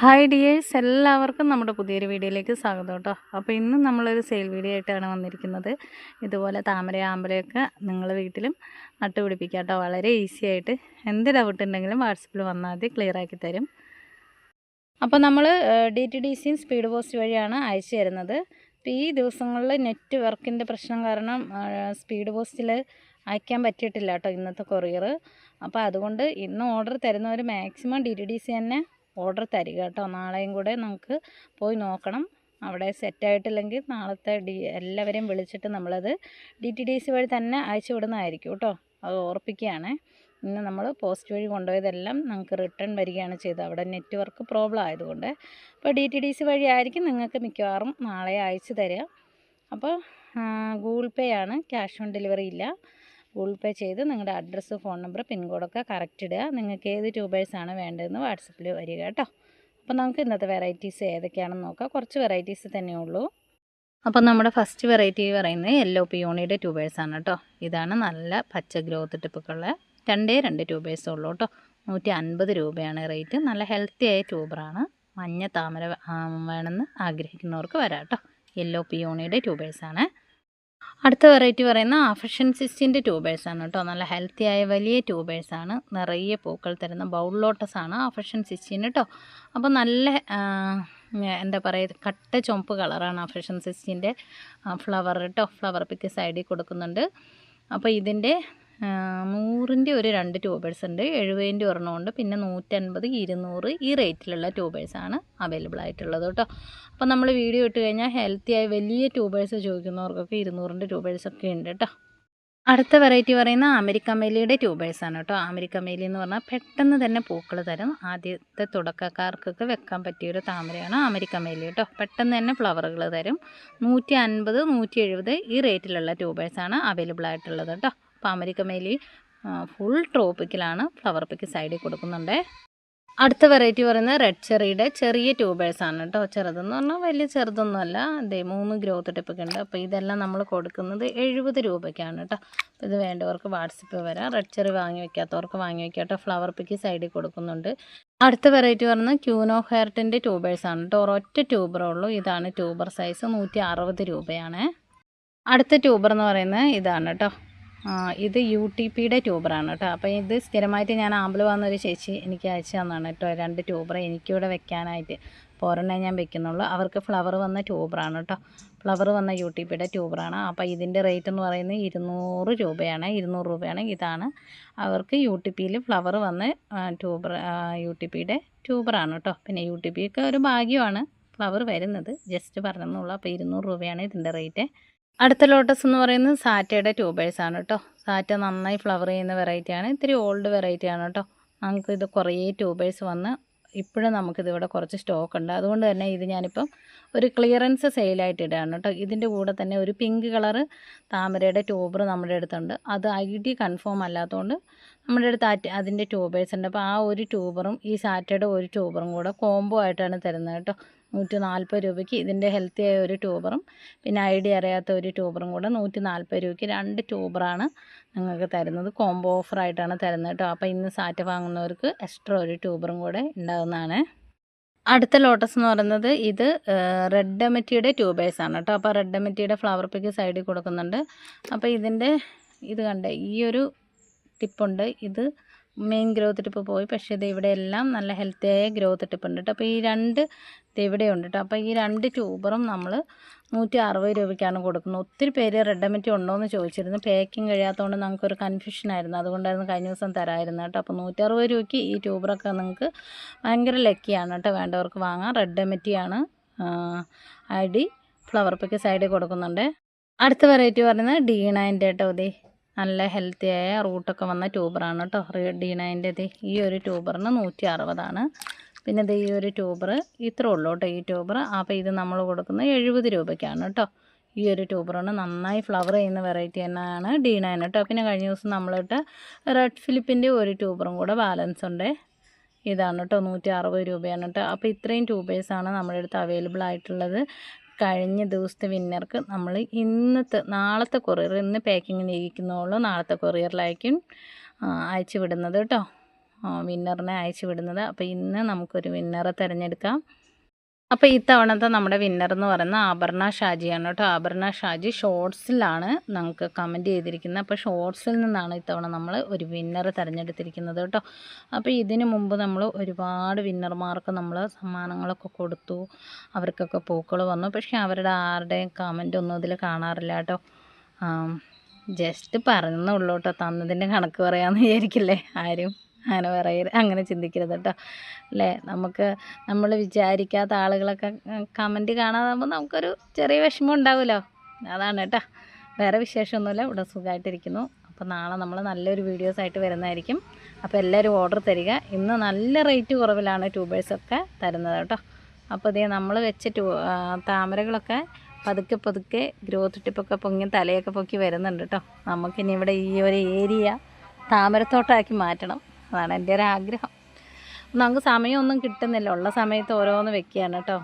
Hi dears എല്ലാവർക്കും നമ്മുടെ പുതിയൊരു വീഡിയോയിലേക്ക് സ്വാഗതം കേട്ടോ. അപ്പോൾ ഇന്ന് നമ്മളൊരു സെയിൽ വീഡിയോ ആയിട്ടാണ് വന്നിരിക്കുന്നത്. ഇതുപോലെ താമര ആമ്പലയൊക്കെ നിങ്ങൾ വീട്ടിലും നട്ടുപിടിപ്പിക്കുക കേട്ടോ. വളരെ ഈസി ആയിട്ട്. എന്ത് ഡൗട്ട് ഉണ്ടെങ്കിലും വാട്സപ്പിൽ വന്നാൽ മതി ക്ലിയർ ആക്കി തരും. അപ്പോൾ നമ്മൾ ഡി ടി ഡി സിയും സ്പീഡ് പോസ്റ്റ് വഴിയാണ് അയച്ചു തരുന്നത്. അപ്പോൾ ഈ ദിവസങ്ങളിൽ നെറ്റ് വർക്കിന്റെ പ്രശ്നം കാരണം സ്പീഡ് പോസ്റ്റിൽ അയക്കാൻ പറ്റിയിട്ടില്ല കേട്ടോ ഇന്നത്തെ കൊറിയർ അപ്പോൾ അതുകൊണ്ട് ഇന്ന് order തരുന്നവർ maximum D T D C തന്നെ ഓർഡർ തരിക കേട്ടോ. നാളെയും കൂടെ നമുക്ക് പോയി നോക്കണം. അവിടെ സെറ്റായിട്ടില്ലെങ്കിൽ നാളത്തെ ഡി എല്ലാവരെയും വിളിച്ചിട്ട് നമ്മളത് ഡി ടി ഡി സി വഴി തന്നെ അയച്ചു വിടുന്നതായിരിക്കും കേട്ടോ. അത് ഓർപ്പിക്കുകയാണ്. ഇന്ന് നമ്മൾ പോസ്റ്റ് വഴി കൊണ്ടുപോയതെല്ലാം നമുക്ക് റിട്ടേൺ വരികയാണ് ചെയ്തത്. അവിടെ നെറ്റ്വർക്ക് പ്രോബ്ലം ആയതുകൊണ്ട്. അപ്പോൾ ഡി ടി ഡി സി വഴി ആയിരിക്കും നിങ്ങൾക്ക് മിക്കവാറും നാളെ അയച്ചു തരിക. അപ്പോൾ ഗൂഗിൾ പേ ആണ്. ക്യാഷ് ഓൺ ഡെലിവറി ഇല്ല. ഗൂഗിൾ പേ ചെയ്ത് നിങ്ങളുടെ അഡ്രസ്സ് ഫോൺ നമ്പർ പിൻകോഡൊക്കെ കറക്റ്റ് ഇടുക. നിങ്ങൾക്ക് ഏത് ട്യൂബേഴ്സാണ് വേണ്ടതെന്ന് വാട്സപ്പിൽ വരിക കേട്ടോ. അപ്പോൾ നമുക്ക് ഇന്നത്തെ വെറൈറ്റീസ് ഏതൊക്കെയാണെന്ന് നോക്കാം. കുറച്ച് വെറൈറ്റീസ് തന്നെ ഉള്ളൂ. അപ്പോൾ നമ്മുടെ ഫസ്റ്റ് വെറൈറ്റി പറയുന്നത് യെല്ലോ പിയോണിയുടെ ട്യൂബേഴ്സാണ് കേട്ടോ. ഇതാണ് നല്ല പച്ച ഗ്രോത്ത് ടിപ്പൊക്കെയുള്ള രണ്ടേ രണ്ട് ട്യൂബേഴ്സ് ഉള്ളൂ കേട്ടോ. നൂറ്റി അൻപത് രൂപയാണ് റേറ്റ്. നല്ല ഹെൽത്തി ആയ ട്യൂബറാണ്. മഞ്ഞ താമര വേണമെന്ന് ആഗ്രഹിക്കുന്നവർക്ക് വരാം കേട്ടോ. യെല്ലോ പിയോണിയുടെ ട്യൂബേഴ്സാണ് അടുത്ത വെറൈറ്റി പറയുന്ന അഫഷൻ സിസ്റ്റിന്റെ ആണ് കേട്ടോ. നല്ല ഹെൽത്തി ആയ വലിയ ആണ്. നിറയെ പൂക്കൾ തരുന്ന ബൗൾ ആണ് ആഫഷൻ സിസ്റ്റിന്റെ കേട്ടോ. അപ്പോൾ നല്ല എന്താ പറയുക കട്ട ചുമപ്പ് കളറാണ് അഫഷൻ സിസ്റ്റിന്റെ ഫ്ലവർ കേട്ടോ ഫ്ലവർ പിക്ക് സൈഡിൽ കൊടുക്കുന്നുണ്ട്. അപ്പോൾ ഇതിന്റെ നൂറിന്റെ ഒരു രണ്ട് ട്യൂബേഴ്സ് ഉണ്ട്. എഴുപതിന്റെ ഒരെണ്ണമുണ്ട് പിന്നെ നൂറ്റൻപത് ഇരുന്നൂറ് ഈ റേറ്റിലുള്ള ട്യൂബേഴ്സാണ് അവൈലബിൾ ആയിട്ടുള്ളത് കേട്ടോ. അപ്പോൾ നമ്മൾ വീഡിയോ ഇട്ട് കഴിഞ്ഞാൽ ഹെൽത്തി ആയ വലിയ ട്യൂബേഴ്സ് ചോദിക്കുന്നവർക്കൊക്കെ ഇരുന്നൂറിന്റെ ട്യൂബേഴ്സൊക്കെ ഉണ്ട് കേട്ടോ. അടുത്ത വെറൈറ്റി പറയുന്ന അമേരിക്ക മേലിയുടെ ട്യൂബേഴ്സാണ് കേട്ടോ. അമേരിക്ക മേലി എന്ന് പറഞ്ഞാൽ പെട്ടെന്ന് തന്നെ പൂക്കൾ തരും. ആദ്യത്തെ തുടക്കക്കാർക്കൊക്കെ വെക്കാൻ പറ്റിയൊരു താമരയാണ് അമേരിക്ക മേലി കേട്ടോ. പെട്ടെന്ന് തന്നെ ഫ്ലവറുകൾ തരും. നൂറ്റി അൻപത് നൂറ്റി എഴുപത് ഈ റേറ്റിലുള്ള ട്യൂബേഴ്സാണ് അവൈലബിൾ ആയിട്ടുള്ളത് കേട്ടോ. അപ്പോൾ അമേരിക്ക മേലി ഫുൾ ട്രോപ്പിക്കലാണ് ഫ്ലവർ പിക്ക് സൈഡിൽ കൊടുക്കുന്നുണ്ട്. അടുത്ത വെറൈറ്റി പറയുന്നത് റെഡ് ചെറിയുടെ ചെറിയ ട്യൂബേഴ്സാണ് കേട്ടോ ചെറുതെന്ന് പറഞ്ഞാൽ വലിയ ചെറുതൊന്നുമല്ല. അതെ മൂന്ന് ഗ്രോത്ത് ടിപ്പൊക്കെ ഉണ്ട്. അപ്പോൾ ഇതെല്ലാം നമ്മൾ കൊടുക്കുന്നത് എഴുപത് രൂപയ്ക്കാണ് കേട്ടോ ഇത് വേണ്ടവർക്ക് വാട്സപ്പിൽ വരാം. റെഡ് ചെറി വാങ്ങി വയ്ക്കാത്തവർക്ക് വാങ്ങി വയ്ക്കാം കേട്ടോ ഫ്ലവർ പിക്ക് സൈഡിൽ കൊടുക്കുന്നുണ്ട്. അടുത്ത വെറൈറ്റി പറഞ്ഞാൽ ക്യൂനോ ഹെയർട്ടിന്റെ ട്യൂബേഴ്സാണ് കേട്ടോ ഒരൊറ്റ ട്യൂബറേ ഉള്ളൂ. ഇതാണ് ട്യൂബർ സൈസ് നൂറ്റി രൂപയാണ്. അടുത്ത ട്യൂബർ എന്ന് പറയുന്നത് ഇതാണ് കേട്ടോ ഇത് യു ടി പിയുടെ ട്യൂബറാണ് കേട്ടോ. അപ്പോൾ ഇത് സ്ഥിരമായിട്ട് ഞാൻ ആമ്പിൾ വന്നൊരു ചേച്ചി എനിക്ക് അയച്ചു തന്നാണ് കേട്ടോ. രണ്ട് ട്യൂബർ എനിക്കിവിടെ വെക്കാനായിട്ട്. പോരണേ ഞാൻ വെക്കുന്നുള്ളൂ. അവർക്ക് ഫ്ലവർ വന്ന ട്യൂബറാണ് കേട്ടോ. ഫ്ലവർ വന്ന യു ടി പിയുടെ ട്യൂബറാണ്. അപ്പോൾ ഇതിന്റെ റേറ്റ് എന്ന് പറയുന്നത് ഇരുന്നൂറ് രൂപയാണ്. ഇരുന്നൂറ് രൂപയാണ്. ഇതാണ് അവർക്ക് യു ടി പിയിൽ ഫ്ലവർ വന്ന ട്യൂബർ യു ടി പിയുടെ ട്യൂബറാണ് കേട്ടോ. പിന്നെ യു ടി പി ഒക്കെ ഒരു ഭാഗ്യമാണ് ഫ്ലവർ വരുന്നത്. ജസ്റ്റ് പറഞ്ഞെന്നുള്ളൂ. അപ്പോൾ ഇരുന്നൂറ് രൂപയാണ് ഇതിന്റെ റേറ്റ്. അടുത്ത ലോട്ടസ് എന്ന് പറയുന്നത് സാറ്റയുടെ ട്യൂബേഴ്സ് ആണ് കേട്ടോ സാറ്റ നന്നായി ഫ്ലവർ ചെയ്യുന്ന വെറൈറ്റിയാണ് ഇത്തിരി ഓൾഡ് വെറൈറ്റിയാണ് കേട്ടോ നമുക്കിത് കുറേ ട്യൂബേഴ്സ് വന്ന് ഇപ്പോഴും നമുക്കിതിവിടെ കുറച്ച് സ്റ്റോക്ക് ഉണ്ട്. അതുകൊണ്ട് തന്നെ ഇത് ഞാനിപ്പം ഒരു ക്ലിയറൻസ് സെയിലായിട്ട് ഇടുകയാണ് കേട്ടോ ഇതിന്റെ കൂടെ തന്നെ ഒരു പിങ്ക് കളറ് താമരയുടെ ട്യൂബർ നമ്മുടെ അടുത്തുണ്ട്. അത് ഐ ഡി കൺഫേം അല്ലാത്തതുകൊണ്ട് നമ്മുടെ അടുത്ത് അതിന്റെ ട്യൂബേഴ്സ് ഉണ്ട്. അപ്പോൾ ആ ഒരു ട്യൂബറും ഈ സാറ്റയുടെ ഒരു ട്യൂബറും കൂടെ കോംബോ ആയിട്ടാണ് തരുന്നത് കേട്ടോ നൂറ്റി നാൽപ്പത് രൂപയ്ക്ക് ഇതിന്റെ ഹെൽത്തി ആയ ഒരു ട്യൂബറും പിന്നെ ഐ ഡി അറിയാത്ത ഒരു ട്യൂബറും കൂടെ നൂറ്റി നാൽപ്പത് രൂപയ്ക്ക് രണ്ട് ട്യൂബറാണ് നിങ്ങൾക്ക് തരുന്നത്. കോംബോ ഓഫറായിട്ടാണ് തരുന്നത് കേട്ടോ അപ്പോൾ ഇന്ന് സാറ്റ് വാങ്ങുന്നവർക്ക് എക്സ്ട്രാ ഒരു ട്യൂബറും കൂടെ ഉണ്ടാകുന്നതാണ് അടുത്ത ലോട്ടസ് എന്ന് പറയുന്നത് ഇത് റെഡ് എമറ്റിയുടെ ട്യൂബേഴ്സാണ് കേട്ടോ അപ്പോൾ റെഡ് എമറ്റിയുടെ ഫ്ലവർ പിക്ക് സൈഡിൽ കൊടുക്കുന്നുണ്ട്. അപ്പോൾ ഇതിന്റെ ഇത് കണ്ടേ ഈ ഒരു ടിപ്പുണ്ട് ഇത് മെയിൻ ഗ്രോത്ത് ടിപ്പ് പോയി. പക്ഷേ ഇത് ഇവിടെ എല്ലാം നല്ല ഹെൽത്തിയായ ഗ്രോത്ത് ടിപ്പ് ഉണ്ട് കേട്ടോ അപ്പോൾ ഈ രണ്ട് ഇത് ഇവിടെ ഉണ്ട് കേട്ടോ അപ്പോൾ ഈ രണ്ട് ട്യൂബറും നമ്മൾ നൂറ്റി അറുപത് രൂപയ്ക്കാണ് കൊടുക്കുന്നത്. ഒത്തിരി പേര് റെഡമറ്റി ഉണ്ടോ എന്ന് ചോദിച്ചിരുന്നു. പാക്കിംഗ് കഴിയാത്തതുകൊണ്ട് നമുക്കൊരു കൺഫ്യൂഷൻ ആയിരുന്നു. അതുകൊണ്ടായിരുന്നു കഴിഞ്ഞ ദിവസം തരായിരുന്നു കേട്ടോ അപ്പോൾ നൂറ്റി അറുപത് രൂപയ്ക്ക് ഈ ട്യൂബറൊക്കെ നിങ്ങൾക്ക് ഭയങ്കര ലക്കിയാണ് കേട്ടോ വേണ്ടവർക്ക് വാങ്ങാം. റെഡമറ്റിയാണ് ഐ ഡി ഫ്ലവർ പിക്ക് സൈഡിൽ കൊടുക്കുന്നുണ്ട്. അടുത്ത വെറൈറ്റി പറയുന്നത് ഡി നയന്റെ കേട്ടോ ഇതേ നല്ല ഹെൽത്തി ആയ റൂട്ടൊക്കെ വന്ന ട്യൂബറാണ് കേട്ടോ ഡി നയന്റെ ഇത് ഈ ഒരു ട്യൂബറിന് നൂറ്റി അറുപതാണ് പിന്നെ ഇത് ഈ ഒരു ട്യൂബർ ഇത്ര ഉള്ളൂ കേട്ടോ ഈ ട്യൂബർ അപ്പോൾ ഇത് നമ്മൾ കൊടുക്കുന്നത് എഴുപത് രൂപയ്ക്കാണ് കേട്ടോ ഈ ഒരു ട്യൂബറാണ് നന്നായി ഫ്ലവർ ചെയ്യുന്ന വെറൈറ്റി തന്നെയാണ് ഡി നയൻ കേട്ടോ പിന്നെ കഴിഞ്ഞ ദിവസം നമ്മളിട്ട് റെഡ് ഫിലിപ്പിന്റെ ഒരു ട്യൂബറും കൂടെ ബാലൻസ് ഉണ്ട്. ഇതാണ് കേട്ടോ നൂറ്റി അറുപത് രൂപയാണ് കേട്ടോ അപ്പോൾ ഇത്രയും ട്യൂബേഴ്സാണ് നമ്മുടെ അടുത്ത് അവൈലബിൾ ആയിട്ടുള്ളത്. കഴിഞ്ഞ ദിവസത്തെ വിന്നർക്ക് നമ്മൾ ഇന്നത്തെ നാളത്തെ കൊറിയർ ഇന്ന് പാക്കിങ്ങിന് ഇരിക്കുന്നുള്ളൂ നാളത്തെ കൊറിയറിലായിരിക്കും അയച്ചു വിടുന്നത് കേട്ടോ. വിന്നറിനെ അയച്ചു വിടുന്നത് അപ്പോൾ ഇന്ന് നമുക്കൊരു വിന്നറെ തിരഞ്ഞെടുക്കാം. അപ്പോൾ ഇത്തവണത്തെ നമ്മുടെ വിന്നർ എന്ന് പറയുന്ന ആഭരണ ഷാജിയാണ് കേട്ടോ. ആഭരണ ഷാജി ഷോർട്സിലാണ് നമുക്ക് കമന്റ് ചെയ്തിരിക്കുന്നത്. അപ്പോൾ ഷോർട്സിൽ നിന്നാണ് ഇത്തവണ നമ്മൾ ഒരു വിന്നർ തിരഞ്ഞെടുത്തിരിക്കുന്നത് കേട്ടോ. അപ്പോൾ ഇതിനു മുമ്പ് നമ്മൾ ഒരുപാട് വിന്നർമാർക്ക് നമ്മൾ സമ്മാനങ്ങളൊക്കെ കൊടുത്തു. അവർക്കൊക്കെ പൂക്കൾ വന്നു. പക്ഷേ അവരുടെ ആരുടെയും കമന്റ് ഒന്നും ഇതിൽ കാണാറില്ല കേട്ടോ. ജസ്റ്റ് പറഞ്ഞുള്ളൂ കേട്ടോ. തന്നതിന്റെ കണക്ക് പറയാമെന്ന് വിചാരിക്കില്ലേ ആരും? അങ്ങനെ പറയരുത് അങ്ങനെ ചിന്തിക്കരുത് കേട്ടോ അല്ലേ? നമുക്ക് നമ്മൾ വിചാരിക്കാത്ത ആളുകളൊക്കെ കമന്റ് കാണാതാകുമ്പോൾ നമുക്കൊരു ചെറിയ വിഷമം ഉണ്ടാവുമല്ലോ അതാണ് കേട്ടോ വേറെ വിശേഷമൊന്നുമില്ല. ഇവിടെ സുഖമായിട്ടിരിക്കുന്നു അപ്പോൾ നാളെ നമ്മൾ നല്ലൊരു വീഡിയോസായിട്ട് വരുന്നതായിരിക്കും. അപ്പോൾ എല്ലാവരും ഓർഡർ തരിക. ഇന്ന് നല്ല റേറ്റ് കുറവിലാണ് ട്യൂബേഴ്സൊക്കെ തരുന്നത് കേട്ടോ അപ്പോൾ ഇതേ നമ്മൾ വെച്ച ട്യൂ താമരകളൊക്കെ പതുക്കെ പതുക്കെ ഗ്രോത്ത് ടിപ്പൊക്കെ പൊങ്ങി തലയൊക്കെ പൊക്കി വരുന്നുണ്ട് കേട്ടോ നമുക്കിനി ഇവിടെ ഈ ഒരു ഏരിയ താമരത്തോട്ടാക്കി മാറ്റണം. അതാണ് എന്റെ ഒരു ആഗ്രഹം. നമുക്ക് സമയമൊന്നും കിട്ടുന്നില്ല. ഉള്ള സമയത്ത് ഓരോന്ന് വെക്കുകയാണ് കേട്ടോ.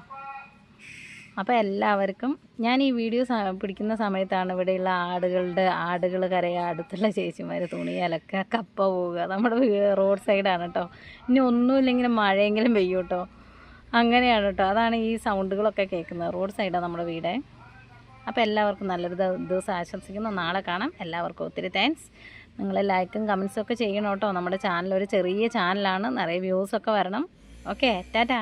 അപ്പോൾ എല്ലാവർക്കും ഞാൻ ഈ വീഡിയോ പിടിക്കുന്ന സമയത്താണ് ഇവിടെയുള്ള ആടുകളുടെ ആടുകൾ കരയുക അടുത്തുള്ള ചേച്ചിമാർ തുണി അലക്കുക കപ്പ പോവുക. നമ്മുടെ റോഡ് സൈഡാണ് കേട്ടോ. ഇനി ഒന്നുമില്ലെങ്കിലും മഴയെങ്കിലും പെയ്യും കേട്ടോ. അങ്ങനെയാണ് കേട്ടോ. അതാണ് ഈ സൗണ്ടുകളൊക്കെ കേൾക്കുന്നത്. റോഡ് സൈഡാണ് നമ്മുടെ വീട്. അപ്പോൾ എല്ലാവർക്കും നല്ലൊരു ദിവസം ആശംസിക്കുന്നു. നാളെ കാണാം. എല്ലാവർക്കും ഒത്തിരി താങ്ക്സ്. നിങ്ങൾ ലൈക്കും കമൻസും ഒക്കെ ചെയ്യണം കേട്ടോ. നമ്മുടെ ചാനൽ ഒരു ചെറിയ ചാനലാണ് നിറയെ വ്യൂസൊക്കെ വരണം. ഓക്കെ ടാറ്റാ.